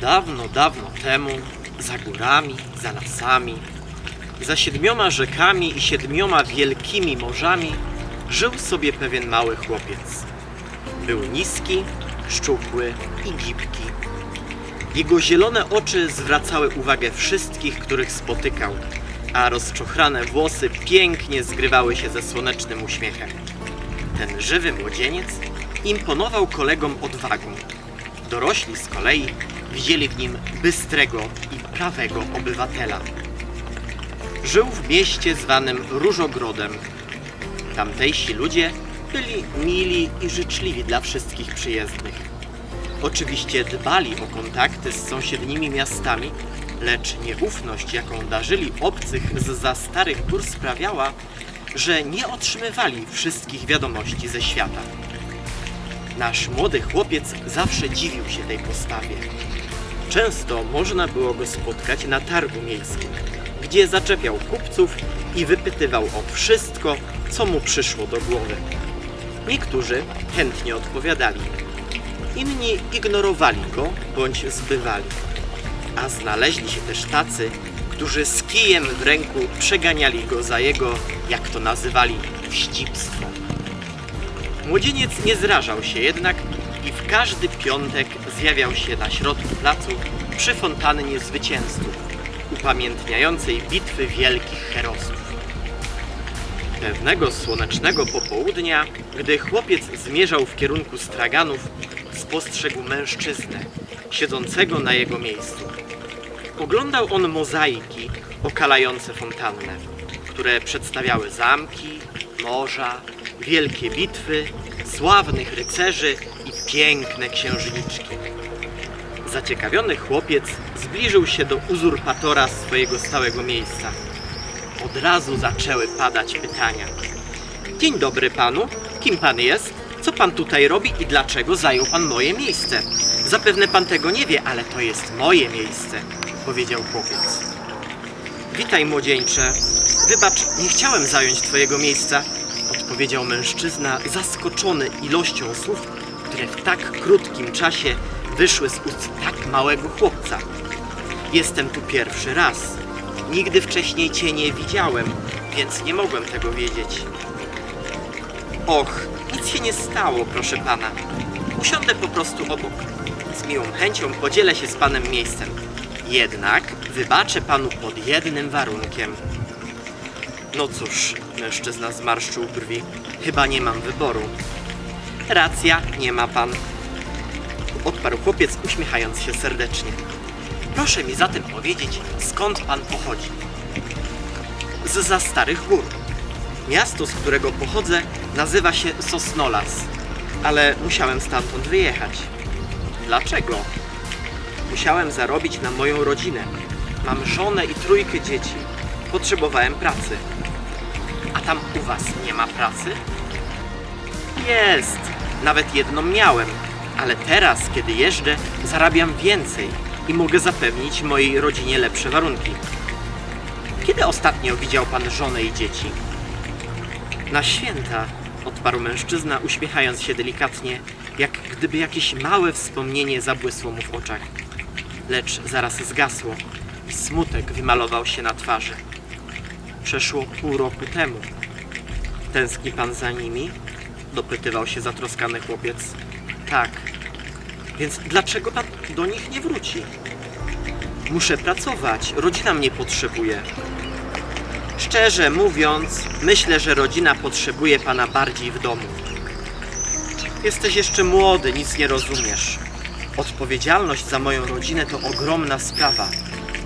Dawno, dawno temu, za górami, za lasami, za siedmioma rzekami i siedmioma wielkimi morzami, żył sobie pewien mały chłopiec. Był niski, szczupły i gibki. Jego zielone oczy zwracały uwagę wszystkich, których spotykał, a rozczochrane włosy pięknie zgrywały się ze słonecznym uśmiechem. Ten żywy młodzieniec imponował kolegom odwagą. Dorośli z kolei widzieli w nim bystrego i prawego obywatela. Żył w mieście zwanym Różogrodem. Tamtejsi ludzie byli mili i życzliwi dla wszystkich przyjezdnych. Oczywiście dbali o kontakty z sąsiednimi miastami, lecz nieufność, jaką darzyli obcych z za starych gór sprawiała, że nie otrzymywali wszystkich wiadomości ze świata. Nasz młody chłopiec zawsze dziwił się tej postawie. Często można było go spotkać na targu miejskim, gdzie zaczepiał kupców i wypytywał o wszystko, co mu przyszło do głowy. Niektórzy chętnie odpowiadali, inni ignorowali go bądź zbywali. A znaleźli się też tacy, którzy z kijem w ręku przeganiali go za jego, jak to nazywali, wścibstwo. Młodzieniec nie zrażał się jednak i w każdy piątek zjawiał się na środku placu przy fontannie zwycięzców, upamiętniającej bitwy wielkich herosów. Pewnego słonecznego popołudnia, gdy chłopiec zmierzał w kierunku straganów, spostrzegł mężczyznę, siedzącego na jego miejscu. Oglądał on mozaiki okalające fontannę, które przedstawiały zamki, morza, wielkie bitwy, sławnych rycerzy i piękne księżniczki. Zaciekawiony chłopiec zbliżył się do uzurpatora swojego stałego miejsca. Od razu zaczęły padać pytania. Dzień dobry panu, kim pan jest? Co pan tutaj robi i dlaczego zajął pan moje miejsce? Zapewne pan tego nie wie, ale to jest moje miejsce, powiedział chłopiec. Witaj, młodzieńcze. Wybacz, nie chciałem zająć twojego miejsca, odpowiedział mężczyzna, zaskoczony ilością słów, które w tak krótkim czasie wyszły z ust tak małego chłopca. Jestem tu pierwszy raz. Nigdy wcześniej cię nie widziałem, więc nie mogłem tego wiedzieć. Och, nic się nie stało, proszę pana. Usiądę po prostu obok. Z miłą chęcią podzielę się z panem miejscem. Jednak wybaczę panu pod jednym warunkiem. No cóż, mężczyzna zmarszczył brwi. Chyba nie mam wyboru. Racja, nie ma pan. Odparł chłopiec, uśmiechając się serdecznie. Proszę mi zatem powiedzieć, skąd pan pochodzi? Z za starych gór. Miasto, z którego pochodzę, nazywa się Sosnolas, ale musiałem stamtąd wyjechać. Dlaczego? Musiałem zarobić na moją rodzinę. Mam żonę i trójkę dzieci. Potrzebowałem pracy. Tam u was nie ma pracy? Jest. Nawet jedną miałem. Ale teraz, kiedy jeżdżę, zarabiam więcej i mogę zapewnić mojej rodzinie lepsze warunki. Kiedy ostatnio widział pan żonę i dzieci? Na święta, odparł mężczyzna, uśmiechając się delikatnie, jak gdyby jakieś małe wspomnienie zabłysło mu w oczach. Lecz zaraz zgasło i smutek wymalował się na twarzy. Przeszło pół roku temu. Tęskni pan za nimi? Dopytywał się zatroskany chłopiec. Tak. Więc dlaczego pan do nich nie wróci? Muszę pracować, rodzina mnie potrzebuje. Szczerze mówiąc, myślę, że rodzina potrzebuje pana bardziej w domu. Jesteś jeszcze młody, nic nie rozumiesz. Odpowiedzialność za moją rodzinę to ogromna sprawa.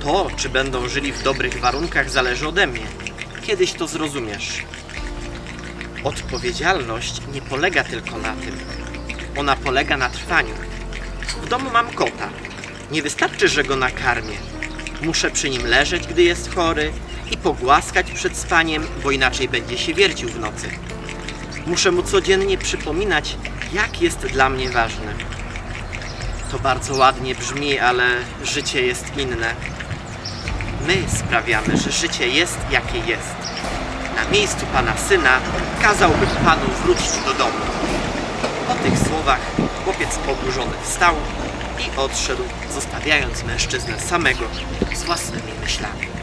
To, czy będą żyli w dobrych warunkach, zależy ode mnie. Kiedyś to zrozumiesz. Odpowiedzialność nie polega tylko na tym. Ona polega na trwaniu. W domu mam kota. Nie wystarczy, że go nakarmię. Muszę przy nim leżeć, gdy jest chory i pogłaskać przed spaniem, bo inaczej będzie się wiercił w nocy. Muszę mu codziennie przypominać, jak jest dla mnie ważny. To bardzo ładnie brzmi, ale życie jest inne. My sprawiamy, że życie jest jakie jest. Na miejscu pana syna kazałbym panu wrócić do domu. Po tych słowach chłopiec oburzony wstał i odszedł, zostawiając mężczyznę samego z własnymi myślami.